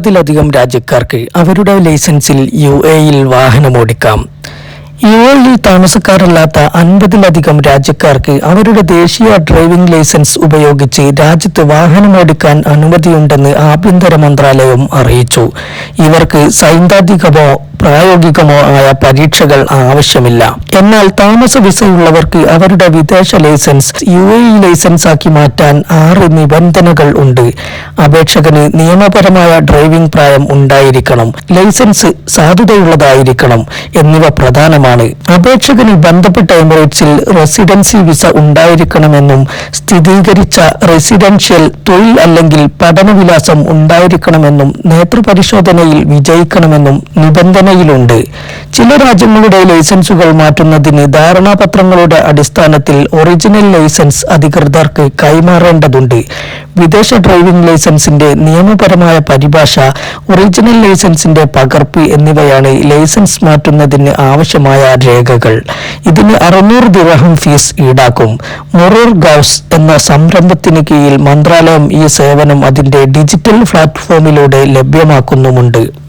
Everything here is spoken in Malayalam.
അൻപതിലധികം രാജ്യക്കാർക്ക് അവരുടെ ലൈസൻസിൽ യു എയിൽ വാഹനമോടിക്കാം യു എയിൽ താമസക്കാരല്ലാത്ത അൻപതിലധികം രാജ്യക്കാർക്ക് അവരുടെ ദേശീയ ഡ്രൈവിംഗ് ലൈസൻസ് ഉപയോഗിച്ച് രാജ്യത്ത് വാഹനമോടിക്കാൻ അനുമതിയുണ്ടെന്ന് ആഭ്യന്തര മന്ത്രാലയം അറിയിച്ചു. ഇവർക്ക് സൈദ്ധാന്തികമോ പ്രായോഗികമോ ആയ പരീക്ഷകൾ ആവശ്യമില്ല. എന്നാൽ താമസ വിസയുള്ളവർക്ക് അവരുടെ വിദേശ licence U A E licence ആക്കി മാറ്റാൻ ആറ് നിബന്ധനകൾ ഉണ്ട്. അപേക്ഷകന് നിയമപരമായ ഡ്രൈവിംഗ് പ്രായം ഉണ്ടായിരിക്കണം ലൈസൻസ് സാധുതയുള്ളതായിരിക്കണം എന്നിവ പ്രധാനമാണ്. അപേക്ഷകന് ബന്ധപ്പെട്ട എമിറേറ്റ്സിൽ റെസിഡൻസി വിസ ഉണ്ടായിരിക്കണമെന്നും സ്ഥിരീകരിച്ച റെസിഡൻഷ്യൽ തൊഴിൽ അല്ലെങ്കിൽ പഠനവിലാസം ഉണ്ടായിരിക്കണമെന്നും നേതൃപരിശോധനയിൽ വിജയിക്കണമെന്നും നിബന്ധനയിലുണ്ട് ചില രാജ്യങ്ങളുടെ ലൈസൻസുകൾ മാറ്റുന്നതിന് ധാരണാപത്രങ്ങളുടെ അടിസ്ഥാനത്തിൽ ഒറിജിനൽ ലൈസൻസ് അധികൃതർക്ക് കൈമാറേണ്ടതുണ്ട്. വിദേശ ഡ്രൈവിംഗ് ലൈസൻസിന്റെ നിയമപരമായ പരിഭാഷ ഒറിജിനൽ ലൈസൻസിന്റെ പകർപ്പ് എന്നിവയാണ് ലൈസൻസ് മാറ്റുന്നതിന് ആവശ്യമായ രേഖകൾ. ഇതിന് അറുന്നൂറ് ദിർഹം ഫീസ് ഈടാക്കും. മൊറൂർ ഗൌസ് എന്ന സംരംഭത്തിന് കീഴിൽ മന്ത്രാലയം ഈ സേവനം അതിന്റെ ഡിജിറ്റൽ പ്ലാറ്റ്ഫോമിലൂടെ ലഭ്യമാക്കുന്നുമുണ്ട്.